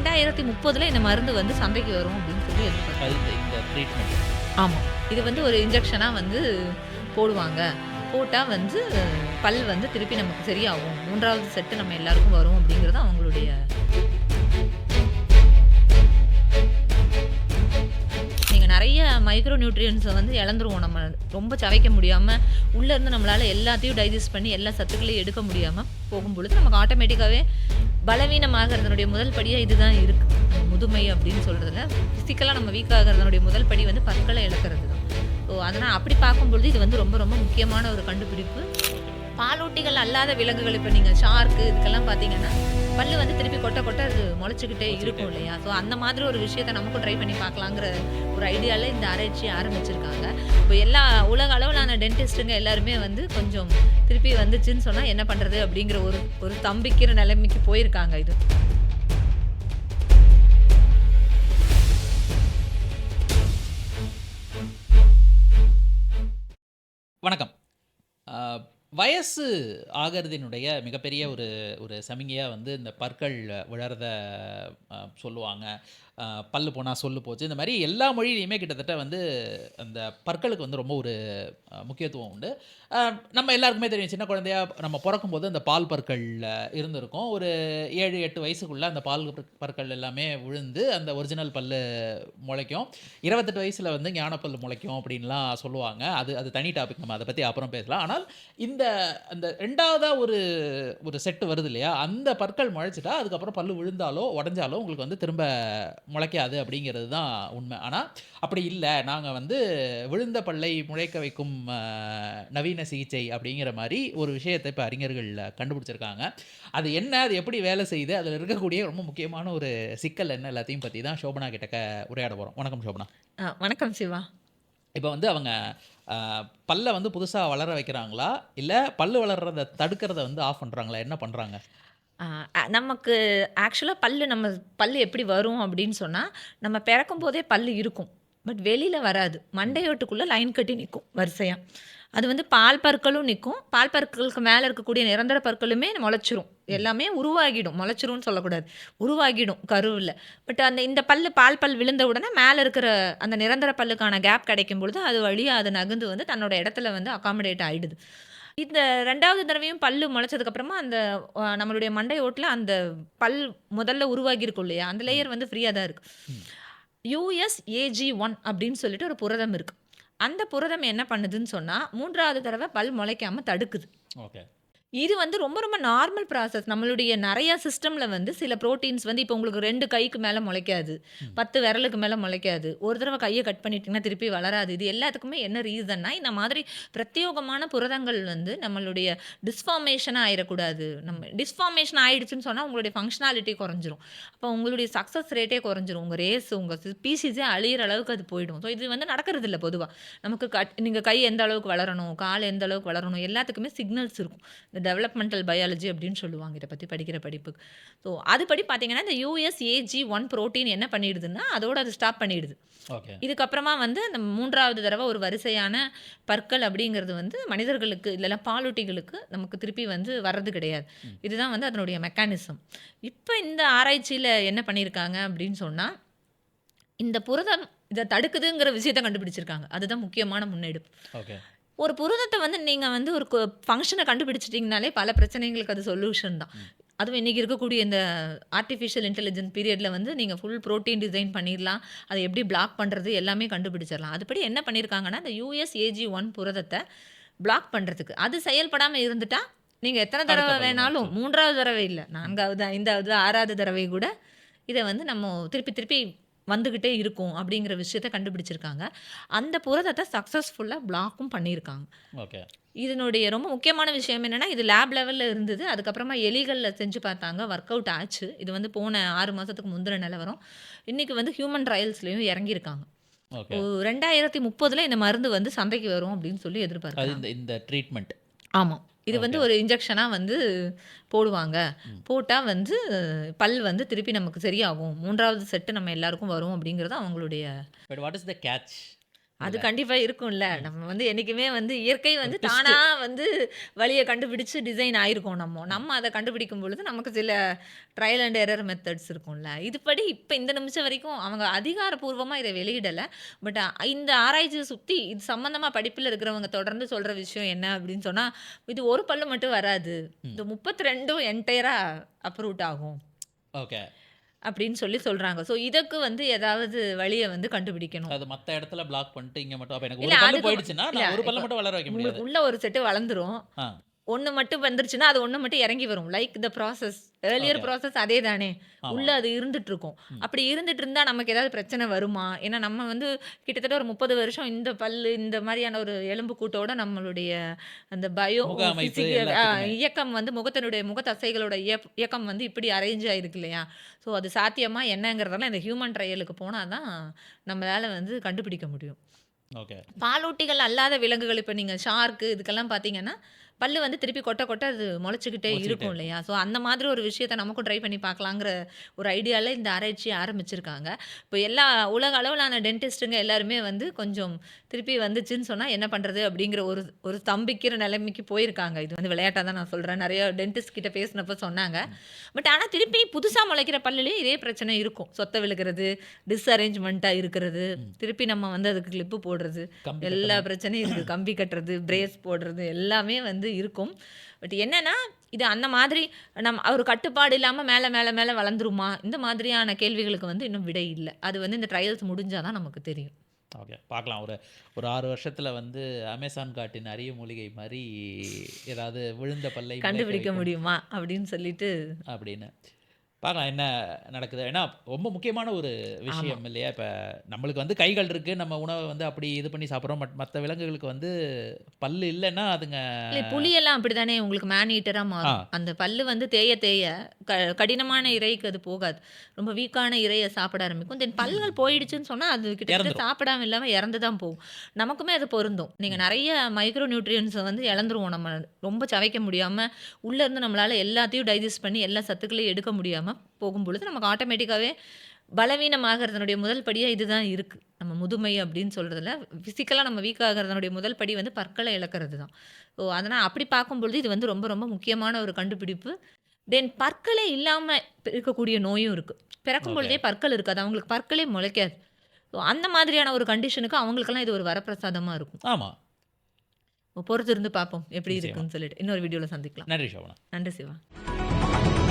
ரெண்டாயிரத்தி முப்பதுல இந்த மருந்து வந்து சந்தைக்கு வரும் அப்படின்னு சொல்லி ட்ரீட்மெண்ட் ஆமாம் இது வந்து ஒரு இன்ஜெக்ஷனாக வந்து போடுவாங்க. போட்டால் வந்து பல் வந்து திருப்பி நமக்கு சரியாகும். மூன்றாவது செட்டு நம்ம எல்லாருக்கும் வரும் அப்படிங்கிறது அவங்களுடைய நிறைய மைக்ரோ நியூட்ரியன்ஸை வந்து இழந்துருவோம். நம்ம ரொம்ப சவைக்க முடியாமல் உள்ளேருந்து நம்மளால் எல்லாத்தையும் டைஜஸ்ட் பண்ணி எல்லா சத்துக்களையும் எடுக்க முடியாமல் போகும்பொழுது நமக்கு ஆட்டோமேட்டிக்காகவே பலவீனமாகிறதுனுடைய முதல் படியாக இதுதான் இருக்குது முதுமை அப்படின்னு சொல்கிறதுல ஃபிசிக்கலாக நம்ம வீக் ஆகிறதுனுடைய முதல் படி வந்து பற்களை இழக்கிறது தான். ஸோ அதனால் அப்படி பார்க்கும்பொழுது இது வந்து ரொம்ப ரொம்ப முக்கியமான ஒரு கண்டுபிடிப்பு. பாலூட்டிகள் அல்லாத விலங்குகள் இப்போ நீங்கள் ஷார்க்கு இதுக்கெல்லாம் பார்த்தீங்கன்னா பல்லு வந்து திருப்பி கொட்ட கொட்ட அது முளைச்சிக்கிட்டே இருக்கும் இல்லையா? ஸோ அந்த மாதிரி ஒரு விஷயத்தை நமக்கும் ட்ரை பண்ணி பார்க்கலாங்கிற ஒரு ஐடியாவில் இந்த ஆராய்ச்சி ஆரம்பிச்சிருக்காங்க. இப்போ எல்லா உலக அளவிலான டென்டிஸ்ட்டுங்க எல்லாருமே வந்து கொஞ்சம் திருப்பி வந்துச்சுன்னு சொன்னால் என்ன பண்ணுறது அப்படிங்கிற ஒரு ஒரு தம்பிக்கிற நிலைமைக்கு போயிருக்காங்க இது. வணக்கம். வயசு ஆகிறதினுடைய மிகப்பெரிய ஒரு ஒரு சமிகையாக வந்து இந்த பற்கள் விழறத சொல்லுவாங்க. பல்லு போனால் சொல்லு போச்சு. இந்த மாதிரி எல்லா மொழியிலையுமே கிட்டத்தட்ட வந்து அந்த பற்களுக்கு வந்து ரொம்ப ஒரு முக்கியத்துவம் உண்டு. நம்ம எல்லாருக்குமே தெரியும் சின்ன குழந்தையா நம்ம பிறக்கும்போது அந்த பால் பற்கள் இருந்திருக்கும். ஒரு ஏழு எட்டு வயசுக்குள்ளே அந்த பால் பற்கள் எல்லாமே விழுந்து அந்த ஒரிஜினல் பல்லு முளைக்கும். இருபத்தெட்டு வயசில் வந்து ஞானப்பல் முளைக்கும் அப்படின்லாம் சொல்லுவாங்க. அது அது தனி டாபிக் நம்ம அதை பற்றி அப்புறம் பேசலாம். ஆனால் இந்த அந்த ரெண்டாவதாக ஒரு ஒரு செட்டு வருது இல்லையா? அந்த பற்கள் முளைச்சிட்டா அதுக்கப்புறம் பல்லு விழுந்தாலோ உடஞ்சாலோ உங்களுக்கு வந்து திரும்ப முளைக்காது அப்படிங்கிறது தான் உண்மை. ஆனால் அப்படி இல்லை. நாங்கள் வந்து விழுந்த பல்லை முளைக்க வைக்கும் நவீன சிகிச்சை அப்படிங்கிற மாதிரி ஒரு விஷயத்தை இப்போ அறிஞர்கள் கண்டுபிடிச்சிருக்காங்க. அது என்ன அது எப்படி வேலை செய்யுது அதில் இருக்கக்கூடிய ரொம்ப முக்கியமான ஒரு சிக்கல் என்ன எல்லாத்தையும் பற்றி தான் சோபனா கிட்டக்க உரையாட போகிறோம் வணக்கம் சோபனா வணக்கம் சிவா. இப்போ வந்து அவங்க பல்லை வந்து புதுசாக வளர வைக்கிறாங்களா? இல்லை பல்லு வளர்றதை தடுக்கிறத வந்து ஆஃப் பண்ணுறாங்களா என்ன பண்ணுறாங்க ஆ, அ- நமக்கு ஆக்சுவலாக பல்லு நம்ம பல்லு எப்படி வரும் அப்படின்னு சொன்னால் நம்ம பிறக்கும் போதே பல்லு இருக்கும். பட் வெளியில் வராது. மண்டையோட்டுக்குள்ளே லைன் கட்டி நிற்கும் வரிசையாக அது வந்து பால் பற்களும் நிற்கும் பால் பற்களுக்கு மேலே இருக்கக்கூடிய நிரந்தர பற்களுமே முளைச்சிரும். எல்லாமே உருவாகிடும். முளைச்சிரும்னு சொல்லக்கூடாது. உருவாகிடும் கருவில். பட் அந்த இந்த பல்லு பால் பல் விழுந்த உடனே மேலே இருக்கிற அந்த நிரந்தர பல்லுக்கான கேப் கிடைக்கும் பொழுது அது வழியாக அது நகர்ந்து வந்து தன்னோட இடத்துல வந்து அகாமடேட் ஆகிடுது இந்த ரெண்டாவது தடவையும் பல்லு முளைச்சதுக்கப்புறமா அந்த நம்மளுடைய மண்டை ஓட்டில் அந்த பல் முதல்ல உருவாகி இருக்கும் இல்லையா? அந்த லேயர் வந்து ஃப்ரீயாக தான் இருக்கு. யூஎஸ் ஏஜி ஒன் அப்படின்னு சொல்லிட்டு ஒரு புரதம் இருக்கு. அந்த புரதம் என்ன பண்ணுதுன்னு சொன்னால் மூன்றாவது தடவை பல் முளைக்காம தடுக்குது. ஓகே. இது வந்து ரொம்ப ரொம்ப நார்மல் ப்ராசஸ் நம்மளுடைய நிறைய சிஸ்டமில் வந்து சில ப்ரோட்டீன்ஸ் வந்து இப்போ உங்களுக்கு ரெண்டு கைக்கு மேலே முளைக்காது. பத்து விரலுக்கு மேலே முளைக்காது. ஒரு தடவை கையை கட் பண்ணிட்டீங்கன்னா திருப்பி வளராது. இது எல்லாத்துக்குமே என்ன ரீசன்னா இந்த மாதிரி பிரத்யேகமான புரதங்கள் வந்து நம்மளுடைய டிஸ்ஃபார்மேஷனாக ஆயிடக்கூடாது நம்ம டிஸ்ஃபார்மேஷன் ஆயிடுச்சுன்னு சொன்னால் உங்களுடைய ஃபங்க்ஷனாலிட்டி குறைஞ்சிரும். அப்போ உங்களுடைய சக்ஸஸ் ரேட்டே குறைஞ்சிரும். உங்கள் ரேஸ் உங்கள் ஸ்பீசிஸே அழியிற அளவுக்கு அது போயிடும். ஸோ இது வந்து நடக்கிறது இல்லை பொதுவாக நமக்கு கட் நீங்கள் கை எந்த அளவுக்கு வளரணும் கால் எந்த அளவுக்கு வளரணும் எல்லாத்துக்குமே சிக்னல்ஸ் இருக்கும். இந்த டெவலப்மெண்டல் பயாலஜி அப்படின்னு சொல்லுவாங்க இதை பற்றி படிக்கிற படிப்புக்கு. ஸோ அதுபடி பார்த்தீங்கன்னா இந்த யூஎஸ்ஏஜி ஒன் புரோட்டீன் என்ன பண்ணிடுதுன்னா அதோட அது ஸ்டாப் பண்ணிடுது. இதுக்கப்புறமா வந்து அந்த மூன்றாவது தடவை ஒரு வரிசையான பற்கள் அப்படிங்கிறது வந்து மனிதர்களுக்கு இல்லைன்னா பாலூட்டிகளுக்கு நமக்கு திருப்பி வந்து வர்றது கிடையாது. இதுதான் வந்து அதனுடைய மெக்கானிசம் இப்போ இந்த ஆராய்ச்சியில் என்ன பண்ணியிருக்காங்க அப்படின்னு சொன்னால் இந்த புரதம் இதை தடுக்குதுங்கிற விஷயத்தை கண்டுபிடிச்சிருக்காங்க. அதுதான் முக்கியமான முன்னெடுப்பு. ஒரு புரதத்தை வந்து நீங்கள் வந்து ஒரு ஃபங்க்ஷனை கண்டுபிடிச்சிட்டிங்கனாலே பல பிரச்சனைகளுக்கு அது சொல்யூஷன் தான். அதுவும் இன்றைக்கி இருக்கக்கூடிய இந்த ஆர்டிஃபிஷியல் இன்டெலிஜென்ஸ் பீரியடில் வந்து நீங்கள் ஃபுல் ப்ரோட்டீன் டிசைன் பண்ணிடலாம். அதை எப்படி பிளாக் பண்ணுறது எல்லாமே கண்டுபிடிச்சிடலாம். அதுபடி என்ன பண்ணியிருக்காங்கன்னா இந்த யூஎஸ்ஏஜி ஒன் புரதத்தை பிளாக் பண்ணுறதுக்கு அது செயல்படாமல் இருந்துட்டா நீங்கள் எத்தனை தடவை வேணாலும் மூன்றாவது தடவை இல்லை நான்காவது ஐந்தாவது ஆறாவது தடவை கூட இதை வந்து நம்ம திருப்பி திருப்பி வந்துக்கிட்டே இருக்கும் அப்படிங்கிற விஷயத்த கண்டுபிடிச்சிருக்காங்க. அந்த புரதத்தை சக்ஸஸ்ஃபுல்லாக பிளாக்கும் பண்ணியிருக்காங்க. ஓகே. இதனுடைய ரொம்ப முக்கியமான விஷயம் என்னென்னா இது லேப் லெவலில் இருந்தது. அதுக்கப்புறமா எலிகளில் செஞ்சு பார்த்தாங்க. ஒர்க் அவுட் ஆச்சு. இது வந்து போன ஆறு மாதத்துக்கு முந்தின நிலவரம் இன்றைக்கி வந்து ஹியூமன் ட்ரையல்ஸ்லேயும் இறங்கியிருக்காங்க. ரெண்டாயிரத்தி முப்பதில் இந்த மருந்து வந்து சந்தைக்கு வரும் அப்படின்னு சொல்லி எதிர்பார்க்குறாங்க. இந்த ட்ரீட்மெண்ட் ஆமாம் இது வந்து ஒரு இன்ஜெக்ஷனாக வந்து போடுவாங்க. போட்டால் வந்து பல் வந்து திருப்பி நமக்கு சரியாகும். மூன்றாவது செட்டு நம்ம எல்லாருக்கும் வரும் அப்படிங்கிறது அவங்களுடைய but what is the catch அது இதுல? கண்டிப்பா இருக்கும்ல. நம்ம வந்து என்னைக்குமே வந்து இயற்கை வந்து ட்விஸ்ட். தானா வந்து வழிய கண்டுபிடிச்சு டிசைன் ஆயிருக்கோம் நம்ம. நம்ம அத கண்டுபிடிக்கும் பொழுது நமக்கு சில ட்ரையல் அண்ட் எரர் மெத்தட்ஸ் இருக்கும்ல. இதுபடி இப்ப இந்த நிமிஷம் வரைக்கும் அவங்க அதிகாரப்பூர்வமா இத வெளியிடல. பட் இந்த ஆராய்ச்சிய சுத்தி இது சம்மந்தமா படிப்புல இருக்கிறவங்க தொடர்ந்து சொல்ற விஷயம் என்ன அப்படின்னு சொன்னா, இது ஒரு பல்லு மட்டும் வராது. இந்த 32ம் என்டையரா அப்ரூட் ஆகும். ஓகே. அப்படின்னு சொல்லி சொல்றாங்க. ஸோ இதுக்கு வந்து ஏதாவது வழிய வந்து கண்டுபிடிக்கணும். அது மத்த இடத்துல பிளாக் பண்ணிட்டு இங்க மட்டும் அப்ப எனக்கு ஒரு பல்லு போயிடுச்சுன்னா, ஒரு பல்ல மட்டும் வளர வைக்க முடியாது. உள்ள ஒரு செட்டு வளர்ந்துரும். ஒண்ணு மட்டும் வந்துருச்சுன்னா, அது ஒண்ணு மட்டும் இறங்கி வரும். Like the process. Earlier. Process அதே தானே. உள்ள அது இருந்துட்டு இருக்கும். அப்படி இருந்துட்டு இருந்தா நமக்கு ஏதாவது பிரச்சனை வருமா? ஏன்னா நம்ம வந்து கிட்டத்தட்ட ஒரு 30 வருஷம் இந்த பல்லு, இந்த மாரியான ஒரு எலும்பு கூட்டோட நம்மளுடைய அந்த பயோ. இயக்கம் வந்து முகத்தினுடைய முக தசைகளோட இயப் இயக்கம் வந்து இப்படி அரேஞ்ச் ஆயிருக்கு இல்லையா? ஸோ அது சாத்தியமா என்னங்கிறதெல்லாம் இந்த ஹியூமன் ட்ரையலுக்கு போனா தான் நம்மளால வந்து கண்டுபிடிக்க முடியும். பாலூட்டிகள் அல்லாத விலங்குகள் இப்ப நீங்க ஷார்க் இதுக்கெல்லாம் பார்த்தீங்கன்னா, பல்லு வந்து திருப்பி கொட்ட கொட்ட அது முளைச்சுக்கிட்டே இருக்கும். இல்லையா? ஸோ அந்த மாதிரி ஒரு விஷயத்த நமக்கும் ட்ரை பண்ணி பார்க்கலாங்கிற ஒரு ஐடியால இந்த ஆராய்ச்சிய ஆரம்பிச்சிருக்காங்க. இப்போ எல்லா உலக அளவிலான டென்டிஸ்ட்டுங்க எல்லாருமே வந்து கொஞ்சம் திருப்பி வந்துச்சுன்னு சொன்னா என்ன பண்றது? அப்படிங்கிற ஒரு ஒரு ஸ்தம்பிக்கிற நிலைமைக்கு போயிருக்காங்க. இது வந்து விளையாட்டா தான் நான் சொல்றேன். நெறைய டென்டிஸ்ட் கிட்ட பேசினப்ப சொன்னாங்க. பட் ஆனா திருப்பி புதுசா முளைக்கிற பல்லுலயும் இதே பிரச்சனை இருக்கும். சொத்த விழுகிறது, டிஸ்அரேஞ்ச்மென்ட்டா இருக்கிறது. திருப்பி நம்ம வந்து அதுக்கு கிளிப்பு போடுறது, எல்லா. பிரச்சனையும் இருக்கு. கம்பி கட்டுறது, பிரேஸ் போடுறது எல்லாமே வந்து இருக்கும். பட் என்னன்னா, இது அந்த மாதிரி நம்ம ஒரு கட்டுப்பாடு இல்லாம மேல மேல மேல வளர்ந்துருமா? இந்த மாதிரியான கேள்விகளுக்கு வந்து இன்னும் விடை இல்ல. அது வந்து இந்த ட்ரையல்ஸ் முடிஞ்சா தான் நமக்கு தெரியும். ஓகே. பார்க்கலாம். ஒரு ஒரு 6 வருஷத்துல வந்து அமேசான் காட்டின் அரிய மூலிகை மாரி ஏதாவது விழுந்த பல்லை கண்டுபிடிக்க. முடியுமா? அப்படின்னு சொல்லிட்டு அப்படின்னு. பார்க்கலாம் என்ன நடக்குது. ஏன்னா ரொம்ப முக்கியமான ஒரு. விஷயம் இல்லையா? இப்ப நம்மளுக்கு வந்து கைகள் இருக்கு. நம்ம உணவ வந்து அப்படி இது பண்ணி சாப்பிடுறோம். பட் மத்த விலங்குகளுக்கு வந்து பல்லு இல்லன்னா அதுங்க இல்ல புலியெல்லாம் அப்படித்தானே உங்களுக்கு மேன் ஈட்டரா ஆ. மாறும். அந்த பல்லு வந்து தேய தேய க கடினமான இரைக்கு அது போகாது. ரொம்ப வீக்கான இரைய சாப்பிட ஆரம்பிக்கும். தென் பல்லுகள் போயிடுச்சுன்னு சொன்னா, அது கிட்டத்தட்ட. சாப்பிடாம இல்லாம இறந்து தான் போகும். நமக்குமே அது பொருந்தும். நீங்க ம். நெறைய மைக்ரோ நியூட்ரியன்ட்ஸ வந்து இழந்துருவோம் நம்ம. ரொம்ப சவைக்க முடியாம, உள்ள இருந்து நம்மளால எல்லாத்தையும் டைஜஸ்ட் பண்ணி எல்லா சத்துக்களையும் எடுக்க போகும்பொழுது, நமக்கு ஆட்டோமேட்டிக்காவே பலவீனமாகறதனுடைய முதல் படியா இதுதான் இருக்கு. நம்ம முதுமை அப்படின்னு சொல்றதுல, பிசிக்கலா நம்ம வீக் ஆகுறதனுடைய முதல் படி வந்து பற்கள இழக்கிறது தான். ஸோ அதனால அப்படி பார்க்கும்பொழுது இது வந்து ரொம்ப ரொம்ப முக்கியமான ஒரு கண்டுபிடிப்பு. தென் பற்களே இல்லாம இருக்கக்கூடிய நோயும் இருக்கு. பிறக்கும். பொழுதே பற்கள் இருக்காது. அவங்களுக்கு பற்களே முளைக்காது. ஸோ அந்த மாதிரியான ஒரு கண்டிஷனுக்கு அவங்களுக்கெல்லாம் இது ஒரு வரப்பிரசாதமா இருக்கும். ஆமா. பொறுத்து இருந்து பார்ப்போம். எப்படி. இருக்குன்னு சொல்லிட்டு. இன்னொரு வீடியோல சந்திக்கலாம். நன்றி சோபனா. நன்றி சிவா.